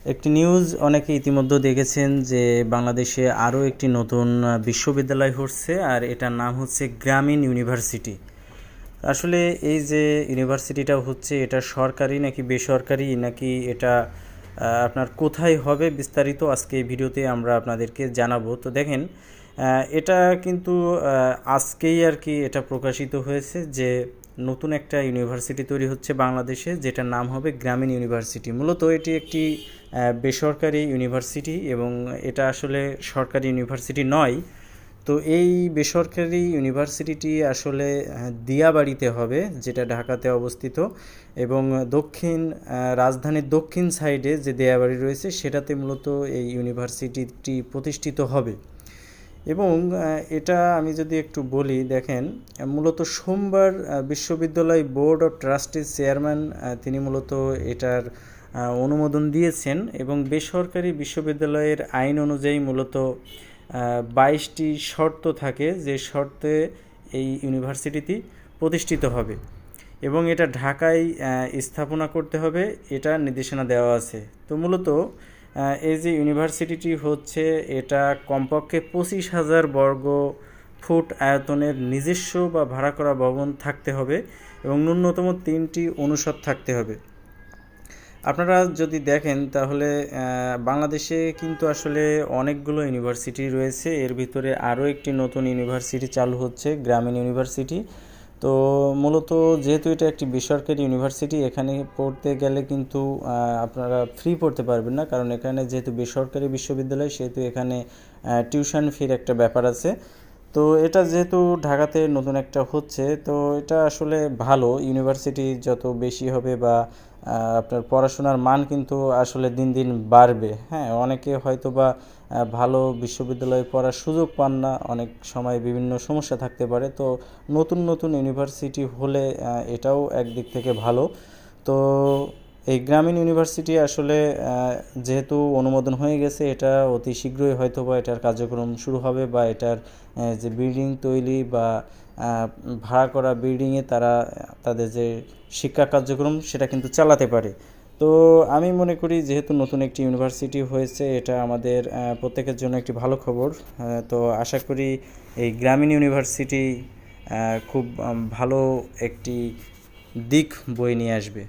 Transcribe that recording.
একটি নিউজ অনেকে ইতিমধ্যে দেখেছেন যে বাংলাদেশে আরও একটি নতুন বিশ্ববিদ্যালয় হচ্ছে আর এটার নাম হচ্ছে গ্রামীণ ইউনিভার্সিটি। আসলে এই যে ইউনিভার্সিটিটা হচ্ছে, এটা সরকারি নাকি বেসরকারি, নাকি এটা আপনার কোথায় হবে বিস্তারিত আজকে এই ভিডিওতে আমরা আপনাদেরকে জানাব। তো দেখেন এটা কিন্তু আজকেই আর কি এটা প্রকাশিত হয়েছে যে নতুন একটা ইউনিভার্সিটি তৈরি হচ্ছে বাংলাদেশে, যেটার নাম হবে গ্রামীণ ইউনিভার্সিটি। মূলত এটি একটি বেসরকারি ইউনিভার্সিটি এবং এটা আসলে সরকারি ইউনিভার্সিটি নয়। তো এই বেসরকারি ইউনিভার্সিটিটি আসলে দিয়াবাড়িতে হবে, যেটা ঢাকাতে অবস্থিত এবং দক্ষিণ রাজধানীর দক্ষিণ সাইডে যে দিয়াবাড়ি রয়েছে, সেটাতে মূলত এই ইউনিভার্সিটিটি প্রতিষ্ঠিত হবে। এবং এটা আমি যদি একটু বলি, দেখেন মূলত সোমবার বিশ্ববিদ্যালয় বোর্ড অফ ট্রাস্টির চেয়ারম্যান তিনি মূলত এটার অনুমোদন দিয়েছেন এবং বেসরকারি বিশ্ববিদ্যালয়ের আইন অনুযায়ী মূলত বাইশটি শর্ত থাকে যে শর্তে এই ইউনিভার্সিটিটি প্রতিষ্ঠিত হবে এবং এটা ঢাকায় স্থাপনা করতে হবে, এটা নির্দেশনা দেওয়া আছে। তো মূলত এই যে ইউনিভার্সিটিটি হচ্ছে, এটা কমপক্ষে পঁচিশ হাজার বর্গ ফুট আয়তনের নিজস্ব বা ভাড়া করা ভবন থাকতে হবে এবং ন্যূনতম তিনটি অনুষদ থাকতে হবে। আপনারা যদি দেখেন, তাহলে বাংলাদেশে কিন্তু আসলে অনেকগুলো ইউনিভার্সিটি রয়েছে। এর ভিতরে আরও একটি নতুন ইউনিভার্সিটি চালু হচ্ছে, গ্রামীণ ইউনিভার্সিটি। তো মূলত যেহেতু এটা একটি বেসরকারি ইউনিভার্সিটি, এখানে পড়তে গেলে কিন্তু আপনারা ফ্রি পড়তে পারবেন না। কারণ এখানে যেহেতু বেসরকারি বিশ্ববিদ্যালয়, সেহেতু এখানে টিউশন ফির একটা ব্যাপার আছে। তো এটা যেহেতু ঢাকাতে নতুন একটা হচ্ছে, তো এটা আসলে ভালো। ইউনিভার্সিটি যত বেশি হবে বা আপনার পড়াশোনার মান কিন্তু আসলে দিন দিন বাড়বে। হ্যাঁ অনেকে হয়তো বা ভালো বিশ্ববিদ্যালয়ে পড়ার সুযোগ পান না, অনেক সময় বিভিন্ন সমস্যা থাকতে পারে। তো নতুন নতুন ইউনিভার্সিটি হলে এটাও একদিক থেকে ভালো। তো এই গ্রামীণ ইউনিভার্সিটি আসলে যেহেতু অনুমোদন হয়ে গেছে, এটা অতি শীঘ্রই হয়তো বা এটার কার্যক্রম শুরু হবে বা এটার যে বিল্ডিং তৈরি বা ভাড়া করা বিল্ডিংয়ে তারা, তাদের যে শিক্ষা কার্যক্রম সেটা কিন্তু চালাতে পারে। তো আমি মনে করি যেহেতু নতুন একটি ইউনিভার্সিটি হয়েছে, এটা আমাদের প্রত্যেকের জন্য একটি ভালো খবর। তো আশা করি এই গ্রামীণ ইউনিভার্সিটি খুব ভালো একটি দিক বয়ে নিয়ে আসবে।